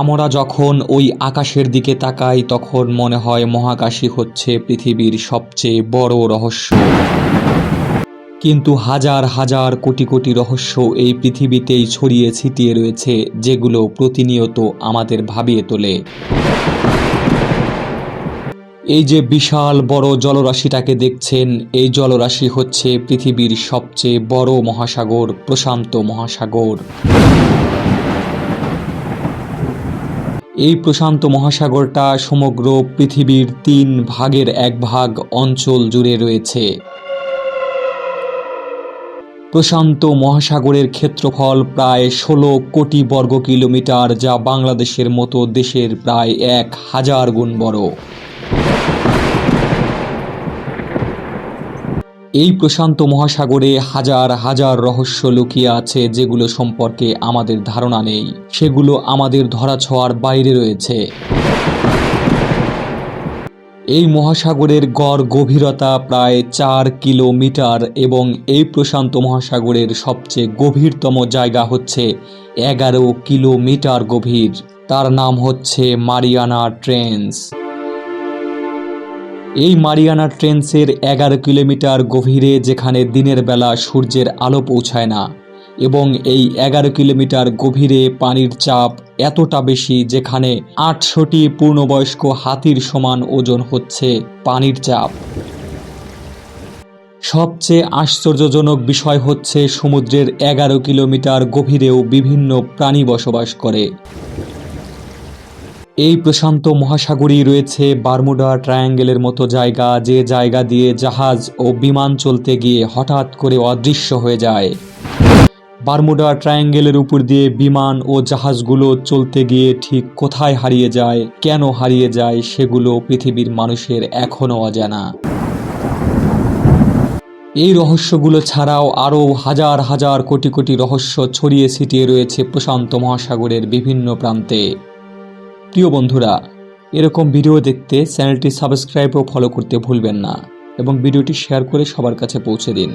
আমরা যখন ওই আকাশের দিকে তাকাই, তখন মনে হয় মহাকাশই হচ্ছে পৃথিবীর সবচেয়ে বড় রহস্য। কিন্তু হাজার হাজার কোটি কোটি রহস্য এই পৃথিবীতেই ছড়িয়ে ছিটিয়ে রয়েছে, যেগুলো প্রতিনিয়ত আমাদের ভাবিয়ে তোলে। এই যে বিশাল বড় জলরাশিটাকে দেখছেন, এই জলরাশি হচ্ছে পৃথিবীর সবচেয়ে বড় মহাসাগর, প্রশান্ত মহাসাগর। এই প্রশান্ত মহাসাগরটা সমগ্র পৃথিবীর তিন ভাগের এক ভাগ অঞ্চল জুড়ে রয়েছে। প্রশান্ত মহাসাগরের ক্ষেত্রফল প্রায় ষোলো কোটি বর্গ কিলোমিটার যা বাংলাদেশের মতো দেশের প্রায় এক হাজার গুণ বড়। এই প্রশান্ত মহাসাগরে হাজার হাজার রহস্য লুকিয়ে আছে যেগুলো সম্পর্কে আমাদের ধারণা নেই। সেগুলো আমাদের ধরাছোঁয়ার বাইরে রয়েছে। এই মহাসাগরের গড় গভীরতা প্রায় চার কিলোমিটার এবং এই প্রশান্ত মহাসাগরের সবচেয়ে গভীরতম জায়গা হচ্ছে এগারো কিলোমিটার গভীর। তার নাম হচ্ছে মারিয়ানা ট্রেন্স। এই মারিয়ানা ট্রেন্সের এগারো কিলোমিটার গভীরে যেখানে দিনের বেলা সূর্যের আলো পৌঁছায় না, এবং এই এগারো কিলোমিটার গভীরে পানির চাপ এতটা বেশি যেখানে আটশোটি পূর্ণবয়স্ক হাতির সমান ওজন হচ্ছে পানির চাপ। সবচেয়ে আশ্চর্যজনক বিষয় হচ্ছে সমুদ্রের এগারো কিলোমিটার গভীরেও বিভিন্ন প্রাণী বসবাস করে। এই প্রশান্ত মহাসাগরই রয়েছে বারমুডা ট্রায়াঙ্গেলের মতো জায়গা, যে জায়গা দিয়ে জাহাজ ও বিমান চলতে গিয়ে হঠাৎ করে অদৃশ্য হয়ে যায়। বারমুডা ট্রায়াঙ্গেলের উপর দিয়ে বিমান ও জাহাজগুলো চলতে গিয়ে ঠিক কোথায় হারিয়ে যায়, কেন হারিয়ে যায়, সেগুলো পৃথিবীর মানুষের এখনও অজানা। এই রহস্যগুলো ছাড়াও আরও হাজার হাজার কোটি কোটি রহস্য ছড়িয়ে ছিটিয়ে রয়েছে প্রশান্ত মহাসাগরের বিভিন্ন প্রান্তে। প্রিয় বন্ধুরা, এরকম ভিডিও দেখতে চ্যানেলটি সাবস্ক্রাইব ও ফলো করতে ভুলবেন না এবং ভিডিওটি শেয়ার করে সবার কাছে পৌঁছে দিন।